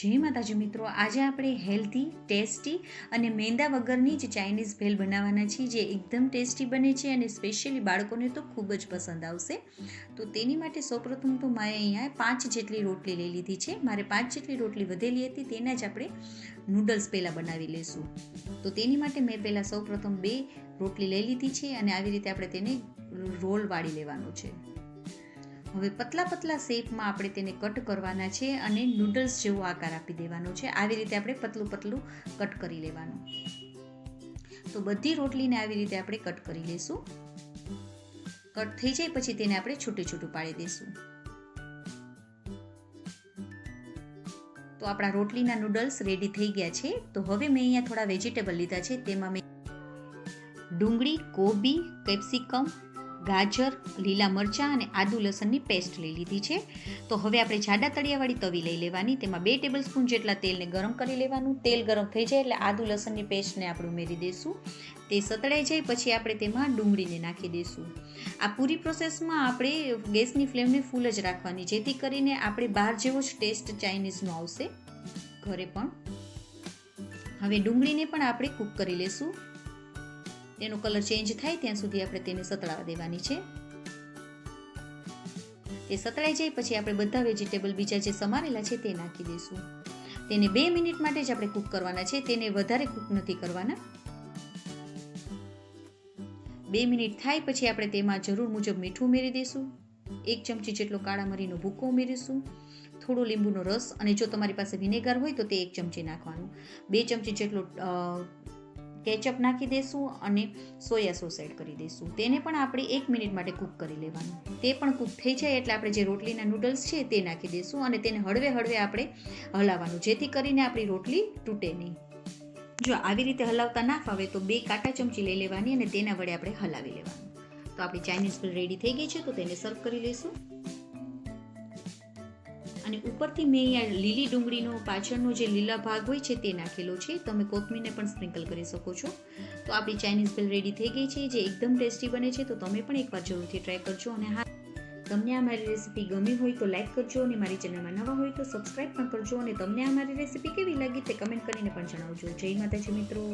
જય માતાજી મિત્રો, આજે આપણે હેલ્ધી ટેસ્ટી અને મેંદા વગરની જ ચાઇનીઝ ભેલ બનાવવાના છીએ, જે એકદમ ટેસ્ટી બને છે અને સ્પેશિયલી બાળકોને તો ખૂબ જ પસંદ આવશે. તો તેની માટે સૌપ્રથમ તો મારે અહીંયા પાંચ જેટલી રોટલી લઈ લીધી છે. મારે પાંચ જેટલી રોટલી વધેલી હતી, તેના જ આપણે નૂડલ્સ પહેલાં બનાવી લઈશું તો તેની માટે મેં પહેલાં સૌપ્રથમ બે રોટલી લઈ લીધી છે અને આવી રીતે આપણે તેને રોલ વાળી લેવાનો છે. હવે પતલા પતલા શેપમાં આપણે તેને કટ કરવાના છે અને નૂડલ્સ જેવો આકાર આપી દેવાનો છે. આવી રીતે આપણે પતલું પતલું કટ કરી લેવાનું. તો બધી રોટલીને આવી રીતે આપણે કટ કરી લઈશું કટ થઈ જાય પછી તેને આપણે છૂટું છૂટું પાડી દઈશું તો આપણા રોટલીના નૂડલ્સ રેડી થઈ ગયા છે. તો હવે મેં અહીંયા થોડા વેજીટેબલ લીધા છે. તેમાં મેં ડુંગળી, કોબી કેપ્સિકમ ગાજર, લીલા મરચાં અને આદુ લસણની પેસ્ટ લઈ લીધી છે. તો હવે આપણે જાડા તળિયાવાળી તવી લઈ લેવાની. તેમાં બે ટેબલ સ્પૂન જેટલા તેલને ગરમ કરી લેવાનું. તેલ ગરમ થઈ જાય એટલે આદુ લસણની પેસ્ટને આપણે ઉમેરી દઈશું તે સતળાઈ જાય પછી આપણે તેમાં ડુંગળીને નાખી દઈશું આ પૂરી પ્રોસેસમાં આપણે ગેસની ફ્લેમને ફૂલ જ રાખવાની. જેથી કરીને આપણે બહાર જેવો જ ટેસ્ટ ચાઇનીઝનો આવશે. ઘરે પણ. હવે ડુંગળીને પણ આપણે કૂક કરી લેશું. તેનો કલર ચેન્જ થાય ત્યાં સુધી આપણે તેને સતળાવા દેવાની છે. તે સતળાઈ જાય પછી આપણે બધા વેજીટેબલ બીજા જે સમારેલા છે તે નાખી દઈશું. તેને બે મિનિટ માટે જ આપણે કૂક કરવાના છે. તેને વધારે કૂક નથી કરવાના. બે મિનિટ થાય પછી આપણે તેમાં જરૂર મુજબ મીઠું ઉમેરી દઈશું. એક ચમચી જેટલો કાળા મરીનો ભૂકો ઉમેરીશું. થોડો લીંબુનો રસ અને જો તમારી પાસે વિનેગર હોય તો તે એક ચમચી નાખવાનું. બે ચમચી જેટલો કેચઅપ નાખી દઈશું અને સોયા સોસ એડ કરી દઈશું તેને પણ આપણે એક મિનિટ માટે કૂક કરી લેવાનું. તે પણ કૂક થઈ જાય એટલે આપણે જે રોટલીના નૂડલ્સ છે તે નાખી દઈશું અને તેને હળવે હળવે આપણે હલાવવાનું, જેથી કરીને આપણી રોટલી તૂટે નહીં. જો આવી રીતે હલાવતા ના ફાવે તો બે કાંટા ચમચી લઈ લેવાની અને તેના વડે આપણે હલાવી લેવાનું. તો આપણી ચાઇનીઝ બિલ રેડી થઈ ગઈ છે, તો તેને સર્વ કરી લઈશું. અને ઉપરથી મેં અહીંયા લીલી ડુંગળીનો પાછળનો જે લીલા ભાગ હોય છે તે નાખેલો છે. તમે કોથમીરને પણ સ્પ્રિંકલ કરી શકો છો. તો આપણી ચાઇનીઝ ભેલ રેડી થઈ ગઈ છે. જે એકદમ ટેસ્ટી બને છે તો તમે પણ એકવાર જરૂરથી ટ્રાય કરજો અને હા, તમને આ મારી રેસીપી ગમી હોય તો લાઇક કરજો અને મારી ચેનલમાં નવા હોય તો સબસ્ક્રાઈબ પણ કરજો અને તમને આ મારી રેસીપી કેવી લાગી તે કમેન્ટ કરીને પણ જણાવજો. જય માતાજી મિત્રો.